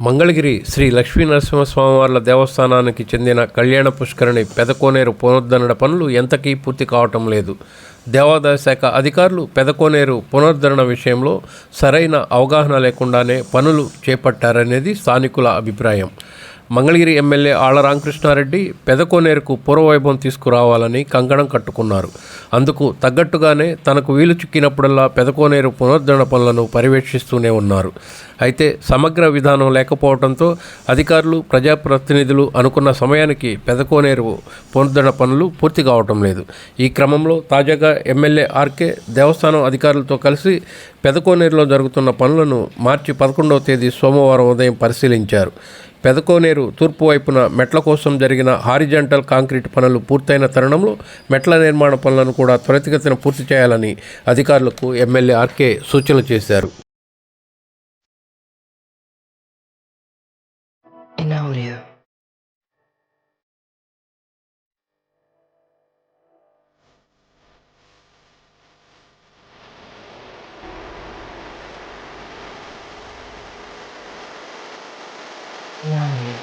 మంగళగిరి శ్రీ లక్ష్మీ నరసింహస్వామివార్ల దేవస్థానానికి చెందిన కళ్యాణ పుష్కరిణి పెదకోనేరు పునరుద్ధరణ పనులు ఎంతకీ పూర్తి కావటం లేదు. దేవాదాయ శాఖ అధికారులు పెదకోనేరు పునరుద్ధరణ విషయంలో సరైన అవగాహన లేకుండానే పనులు చేపట్టారనేది స్థానికుల అభిప్రాయం. మంగళగిరి ఎమ్మెల్యే ఆళ్ళ రామకృష్ణారెడ్డి పెదకోనేరుకు పూర్వవైభవం తీసుకురావాలని కంకణం కట్టుకున్నారు. అందుకు తగ్గట్టుగానే తనకు వీలు చిక్కినప్పుడల్లా పెదకోనేరు పునరుద్ధరణ పనులను పర్యవేక్షిస్తూనే ఉన్నారు. అయితే సమగ్ర విధానం లేకపోవడంతో అధికారులు ప్రజాప్రతినిధులు అనుకున్న సమయానికి పెదకోనేరు పునరుద్ధరణ పనులు పూర్తి కావటం లేదు. ఈ క్రమంలో తాజాగా ఎమ్మెల్యే ఆర్కే దేవస్థానం అధికారులతో కలిసి పెదకోనేరులో జరుగుతున్న పనులను మార్చి పదకొండవ తేదీ సోమవారం ఉదయం పరిశీలించారు. పెదకోనేరు తూర్పు వైపున మెట్ల కోసం జరిగిన హారిజంటల్ కాంక్రీట్ పనులు పూర్తయిన తరుణంలో మెట్ల నిర్మాణ పనులను కూడా త్వరితగతిన పూర్తి చేయాలని అధికారులకు ఎమ్మెల్యే ఆర్కే సూచన చేశారు in audio. In audio.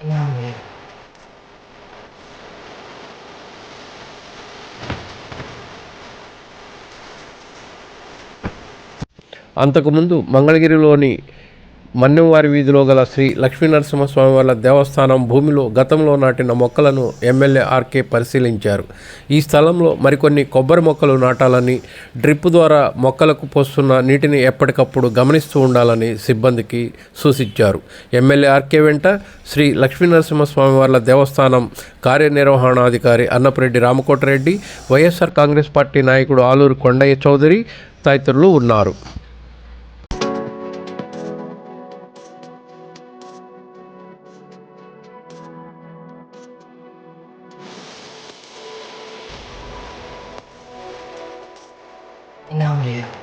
In audio. అంతకుముందు మంగళగిరిలోని మన్నెంవారి వీధిలో గల శ్రీ లక్ష్మీనరసింహస్వామి వారి దేవస్థానం భూమిలో గతంలో నాటిన మొక్కలను ఎమ్మెల్యే ఆర్కే పరిశీలించారు. ఈ స్థలంలో మరికొన్ని కొబ్బరి మొక్కలు నాటాలని డ్రిప్ ద్వారా మొక్కలకు పోస్తున్న నీటిని ఎప్పటికప్పుడు గమనిస్తూ ఉండాలని సిబ్బందికి సూచించారు. ఎమ్మెల్యే ఆర్కే వెంట శ్రీ లక్ష్మీనరసింహస్వామి వార్ల దేవస్థానం కార్యనిర్వహణాధికారి Annapareddy Ramakotareddy YSR Congress party నాయకుడు ఆలూరు కొండయ్య చౌదరి తదితరులు ఉన్నారు. りだ。